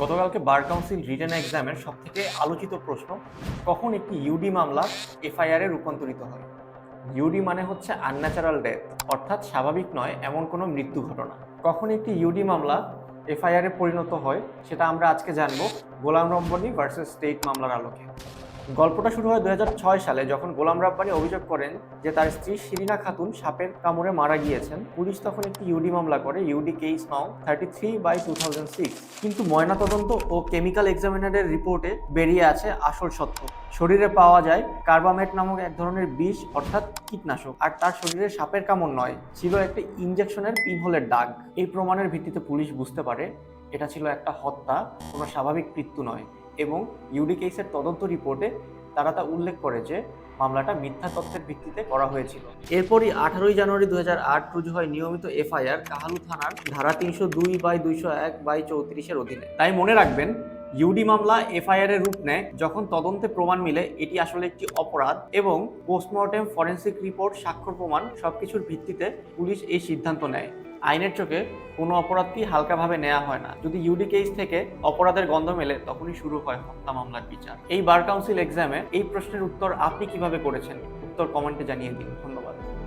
গতকালকে bar council return এক্সামের সব থেকে আলোচিত প্রশ্ন, কখন একটি ইউডি মামলা এফআইআর রূপান্তরিত হয়? ইউডি মানে হচ্ছে আনন্যাচারাল ডেথ অর্থাৎ স্বাভাবিক নয়, এমন কোনো মৃত্যু ঘটনা। কখন একটি ইউডি মামলা এফআইআর পরিণত হয়, সেটা আমরা আজকে জানব গোলাম রম্বনী ভার্সেস স্টেট মামলার আলোকে। গল্পটা শুরু হয় দুই হাজার ছয় সালে যখন গোলাম রাব্বানি অভিযোগ করেন যে তার স্ত্রী শিরিনা খাতুন সাপের কামড়ে মারা গিয়েছেন। পুলিশ তখন একটি ইউডি মামলা করে, UD case no thirty three by two thousand six কিন্তু ময়নাতদন্ত ও কেমিক্যাল এক্সামিনারের রিপোর্টে বেরিয়ে আছে আসল সত্য। শরীরে পাওয়া যায় কার্বামেট নামক এক ধরনের বিষ, অর্থাৎ কীটনাশক। আর তার শরীরে সাপের কামড় নয়, ছিল একটা ইনজেকশনের পিনহোলের দাগ। এই প্রমাণের ভিত্তিতে পুলিশ বুঝতে পারে, এটা ছিল একটা হত্যা, কোনো স্বাভাবিক মৃত্যু নয়। এবং ইউডি কেসের তদন্ত রিপোর্টে তারা তা উল্লেখ করে যে মামলাটা মিথ্যা তথ্যের ভিত্তিতে করা হয়েছিল। এরপরই আঠারোই জানুয়ারি দু আট রুজু হয় নিয়মিত এফআইআর কাহালু থানার ধারা তিনশো দুই বাই দুইশো এক বাই চৌত্রিশের অধীনে। তাই মনে রাখবেন ইউডি মামলা এফআইআর এর রূপ নেয় যখন তদন্তে প্রমাণ মিলে এটি আসলে একটি অপরাধ এবং পোস্টমর্টেম ফরেন্সিক রিপোর্ট স্বাক্ষর প্রমাণ সবকিছুর ভিত্তিতে পুলিশ এই সিদ্ধান্ত নেয়। আইনের চোখে কোনো অপরাধকেই হালকাভাবে নেওয়া হয় না। যদি ইউডি কেস থেকে অপরাধের গন্ধ মেলে, তখনই শুরু হয় হত্যা মামলার বিচার। এই বার কাউন্সিল এক্সামে এই প্রশ্নের উত্তর আপনি কীভাবে করেছেন? উত্তর কমেন্টে জানিয়ে দিন। ধন্যবাদ।